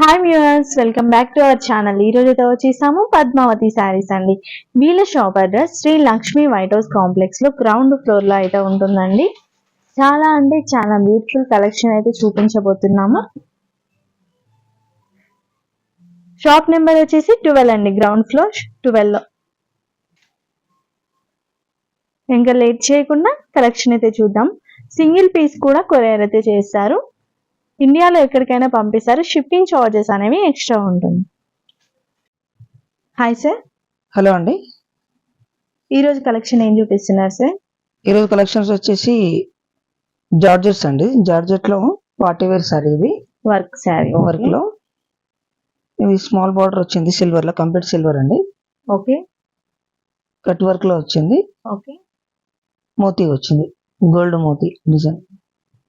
Hi viewers welcome back to our channel ఈ రోజు అయితే వచ్చేసాము పద్మావతి శారీస్ అండి. వీళ్ళ shop address Shri Lakshmi white house కాంప్లెక్స్లో గ్రౌండ్ ఫ్లోర్లో అయితే ఉంటుందండి. చాలా అంటే చాలా బ్యూటిఫుల్ కలెక్షన్ అయితే చూపించబోతున్నాము. షాప్ నెంబర్ వచ్చేసి ట్వెల్వ్ అండి గ్రౌండ్ ఫ్లోర్ ట్వెల్వ్లో. ఇంకా లేట్ చేయకుండా కలెక్షన్ అయితే చూద్దాం. సింగిల్ పీస్ కూడా కొరియర్ అయితే చేస్తారు. ఇండియాలో ఎక్కడికైనా పంపిస్తారు షిప్పింగ్ చార్జెస్ అనేవి ఎక్స్ట్రా ఉంటుంది. హాయ్ సార్ హలో అండి. ఈ రోజు కలెక్షన్ ఏం చూపిస్తున్నారు సార్ ఈరోజు కలెక్షన్స్ వచ్చేసి జార్జెట్స్ అండి. జార్జెట్లో పార్టీ వేర్ సారీ ఇది. వర్క్ శారీ వర్క్లో ఇది స్మాల్ బార్డర్ వచ్చింది సిల్వర్లో కంప్లీట్ సిల్వర్ అండి. ఓకే కట్ వర్క్లో వచ్చింది. ఓకే మోతీ వచ్చింది. గోల్డ్ మోతీ డిజైన్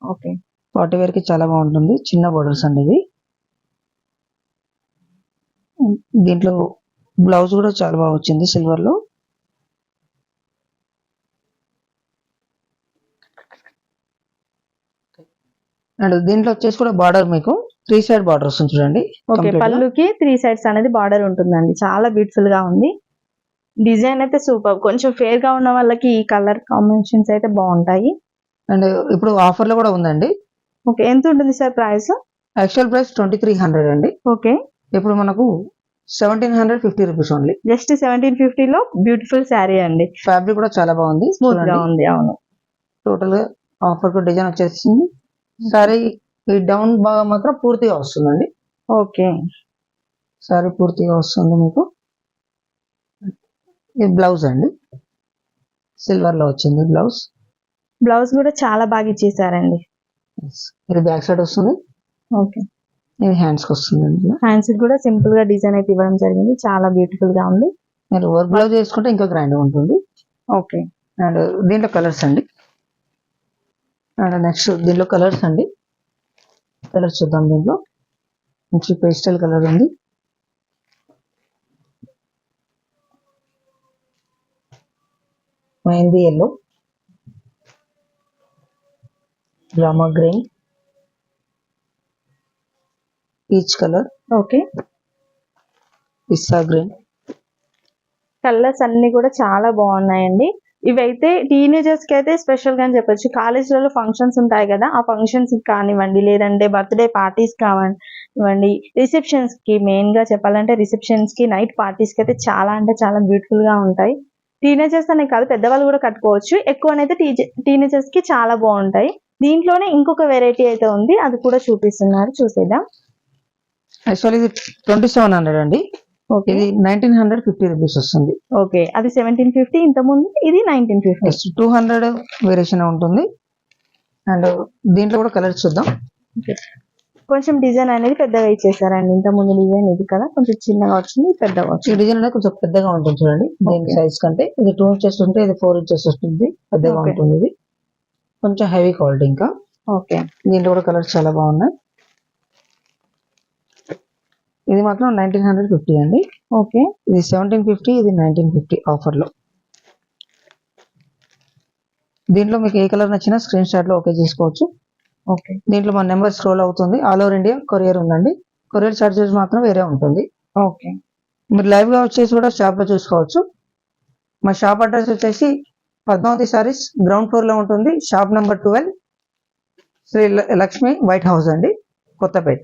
ఓకే పార్టీ వేర్కి చాలా బాగుంటుంది. చిన్న బోర్డర్స్ అండి ఇవి. దీంట్లో బ్లౌజ్ కూడా చాలా బాగా వచ్చింది సిల్వర్లో. అండ్ దీంట్లో వచ్చేసి కూడా బార్డర్ మీకు త్రీ సైడ్ బార్డర్ వస్తుంది చూడండి. ఓకే. పళ్ళుకి త్రీ సైడ్స్ అనేది బార్డర్ ఉంటుందండి. చాలా బ్యూటిఫుల్గా ఉంది. డిజైన్ అయితే సూపర్ కొంచెం ఫేర్గా ఉన్న వాళ్ళకి ఈ కలర్ కాంబినేషన్స్ అయితే బాగుంటాయి. అండ్ ఇప్పుడు ఆఫర్లో కూడా ఉందండి. ఓకే ఎంత ఉంటుంది sir price? Actual price twenty three hundred అండి. ఓకే. ఇప్పుడు మనకు seventeen hundred fifty rupees only just seventeen fifty లో బ్యూటిఫుల్ శారీ అండి. ఫ్యాబ్రిక్ కూడా చాలా బాగుంది. స్మూత్గా ఉంది అవును. టోటల్గా ఆఫర్ డిజైన్ వచ్చేసింది. సారీ ఈ డౌన్ భాగం మాత్రం పూర్తిగా వస్తుందండి. ఓకే. సారీ పూర్తిగా వస్తుంది మీకు. ఇది బ్లౌజ్ అండి. సిల్వర్లో వచ్చింది బ్లౌజ్ బ్లౌజ్ కూడా చాలా బాగా ఇచ్చేసారండి. ఇది బ్యాక్ సైడ్ వస్తుంది. ఓకే. ఇది హ్యాండ్స్కి వస్తుంది హ్యాండ్స్ కూడా సింపుల్గా డిజైన్ అయితే ఇవ్వడం జరిగింది. చాలా బ్యూటిఫుల్గా ఉంది. మీరు వర్క్ బ్లౌజ్ చేసుకుంటే ఇంకా గ్రాండ్ ఉంటుంది. ఓకే. అండ్ దీంట్లో కలర్స్ అండి. అండ్ నెక్స్ట్ దీంట్లో కలర్స్ అండి. కలర్స్ చూద్దాం దీంట్లో. మంచి పేస్టల్ కలర్ ఉంది. Mehndi yellow green peach colour okay. పిస్తా గ్రీన్ కలర్స్ అన్ని కూడా చాలా బాగున్నాయండి. ఇవైతే టీనేజర్స్కి అయితే స్పెషల్గా అని చెప్పొచ్చు. కాలేజ్లలో ఫంక్షన్స్ ఉంటాయి కదా ఆ ఫంక్షన్స్కి కానివ్వండి లేదంటే బర్త్డే పార్టీస్ కానివ్వండి రిసెప్షన్స్కి మెయిన్గా చెప్పాలంటే రిసెప్షన్స్కి నైట్ పార్టీస్కి అయితే చాలా అంటే చాలా బ్యూటిఫుల్గా ఉంటాయి. టీనేజర్స్ అనే కాదు పెద్దవాళ్ళు కూడా కట్టుకోవచ్చు. ఎక్కువనైతే టీనేజర్స్కి చాలా బాగుంటాయి. దీంట్లోనే ఇంకొక వెరైటీ అయితే ఉంది. అది కూడా చూపిస్తున్నారు. చూసేద్దాం. యాక్చువల్ ఇది ట్వంటీ సెవెన్ హండ్రెడ్ అండి. ఓకే. ఇది నైన్టీన్ హండ్రెడ్ ఫిఫ్టీ రూపీస్ వస్తుంది. ఓకే. అది సెవెంటీన్ ఫిఫ్టీ ఇంత ముందు ఇది nineteen fifty two hundred variation ఉంటుంది. అండ్ దీంట్లో కూడా కలర్స్ చూద్దాం. కొంచెం డిజైన్ అనేది పెద్దగా ఇచ్చేసారండి. ఇంత ముందు డిజైన్ ఇది కదా. కొంచెం చిన్నగా వచ్చింది పెద్దగా ఈ వచ్చింది. డిజైన్ అనేది కొంచెం పెద్దగా ఉంటుంది చూడండి. దీని. సైజ్ కంటే. ఇది టూ ఇంచెస్ ఉంటే ఇది ఫోర్ ఇంచెస్ వస్తుంది. పెద్దగా. ఉంటుంది ఇది. కొంచెం హెవీ క్వాలిటీ ఇంకా. ఓకే. దీంట్లో కూడా కలర్స్ చాలా బాగున్నాయి. ఇది మాత్రం నైన్టీన్ హండ్రెడ్ ఫిఫ్టీ అండి. ఓకే. ఇది సెవెంటీన్ ఫిఫ్టీ ఇది నైన్టీన్ ఫిఫ్టీ ఆఫర్లో దీంట్లో మీకు ఏ కలర్ నచ్చినా స్క్రీన్ షాట్లో ఓకే చేసుకోవచ్చు. ఓకే. దీంట్లో మన నెంబర్ స్క్రోల్ అవుతుంది. ఆల్ ఓవర్ ఇండియా కొరియర్ ఉందండి. కొరియర్ చార్జెస్ మాత్రం వేరే ఉంటుంది. ఓకే. మీరు లైవ్గా వచ్చేసి కూడా షాప్లో చూసుకోవచ్చు. మా షాప్ అడ్రస్ వచ్చేసి పద్మావతి సారీస్ గ్రౌండ్ ఫ్లోర్లో ఉంటుంది షాప్ నెంబర్ ట్వెల్వ్ శ్రీ ల- లక్ష్మి వైట్ హౌస్ అండి కొత్తపేట.